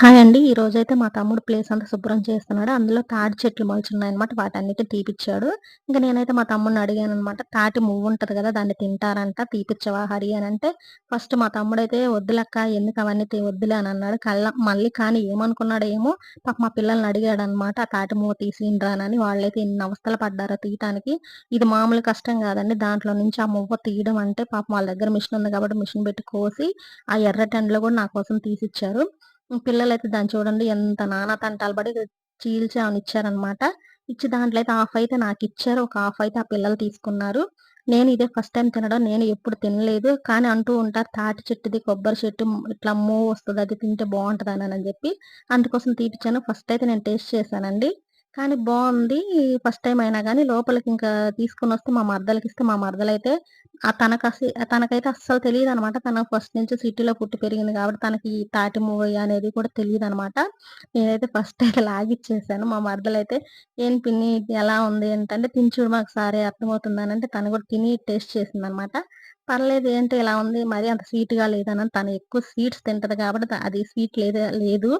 Hi అండి. ఈ రోజైతే మా తమ్ముడు ప్లేస్ అంతా శుభ్రం చేస్తున్నాడు. అందులో తాటి చెట్లు మొలిచున్నాయన్నమాట. వాటన్నిటి తీపిచ్చాడు. ఇంకా నేనైతే మా తమ్ముడిని అడిగాను అనమాట తాటి మువ్వు ఉంటుంది కదా దాన్ని తింటారంట. తీపిచ్చవా హరి అని అంటే ఫస్ట్ మా తమ్ముడైతే వద్దులక్క ఎందుకు అవన్నీ వద్దులే అని అన్నాడు. కళ్ళ మళ్ళీ కానీ ఏమనుకున్నాడు ఏమో పాపం మా పిల్లల్ని అడిగాడనమాట. ఆ తాటి మువ్వ తీసియండ్రానని. వాళ్ళైతే ఎన్ని అవస్థలు పడ్డారో తీయటానికి. ఇది మామూలు కష్టం కాదండి దాంట్లో నుంచి ఆ మువ్వ తీయడం అంటే పాపం వాళ్ళ దగ్గర మిషన్ ఉంది కాబట్టి మిషన్ పెట్టి కోసి, ఆ ఎర్రటి ఎండలో కూడా నా కోసం తీసిచ్చారు. పిల్లలైతే దాన్ని చూడండి ఎంత నానా తంటాలు పడి చీల్చి ఆమెనిచ్చారనమాట. ఇచ్చి దాంట్లో అయితే హాఫ్ అయితే నాకు ఇచ్చారు ఒక హాఫ్ అయితే ఆ పిల్లలు తీసుకున్నారు. నేను ఇదే ఫస్ట్ టైం తినడం. నేను ఎప్పుడు తినలేదు. కానీ అంటూ ఉంటారు తాటి చెట్టుది, కొబ్బరి చెట్టు ఇట్లా వస్తది అది తింటే బాగుంటుంది అని చెప్పి అందుకోసం తీపిచ్చాను. ఫస్ట్ అయితే నేను టేస్ట్ చేశానండి. కానీ బాగుంది ఫస్ట్ టైం అయినా కానీ లోపలికి ఇంకా తీసుకొనొస్తే మా మర్దలకి ఇస్తే మా మర్దలైతే తనకి అసలు తనకైతే అస్సలు తెలీదనమాట. తను ఫస్ట్ నుంచి సిటీలో పుట్టి పెరిగింది కాబట్టి తనకి తాటి మూవీ అనేది కూడా తెలియదు అనమాట నేనైతే ఫస్ట్ అయితే లాగిచ్చేసాను. మా మర్దలైతే "ఏం పిన్ని ఎలా ఉంది?" ఏంటంటే "తిని చూడు మాకు అర్థమవుతుందనంటే తను కూడా తిని టేస్ట్ చేసింది అనమాట పర్లేదు ఏంటి ఇలా ఉంది మరి అంత స్వీట్‌గా లేదని తను ఎక్కువ స్వీట్స్ తింటది కాబట్టి అది స్వీట్ లేదే లేదు.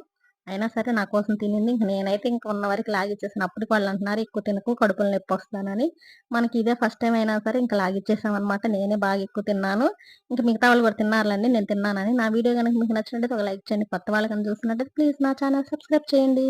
అయినా సరే నా కోసం తినింది. ఇంక నేనైతే ఇంక ఉన్న వరకు లాగిచ్చేసాను. అప్పటికి వాళ్ళు అంటున్నారు ఎక్కువ తినకు కడుపులు నొప్పి వస్తానని మనకి ఇదే ఫస్ట్ టైం అయినా సరే ఇంకా లాగిచ్చేసాం అనమాట నేనే బాగా ఎక్కువ తిన్నాను. ఇంకా మిగతా వాళ్ళు కూడా తిన్నారులండి నేను తిన్నానని. నా వీడియో కనుక మీకు నచ్చినట్టు ఒక లైక్ చేయండి. కొత్త వాళ్ళు కనుక ప్లీజ్ నా ఛానల్ సబ్స్క్రైబ్ చేయండి.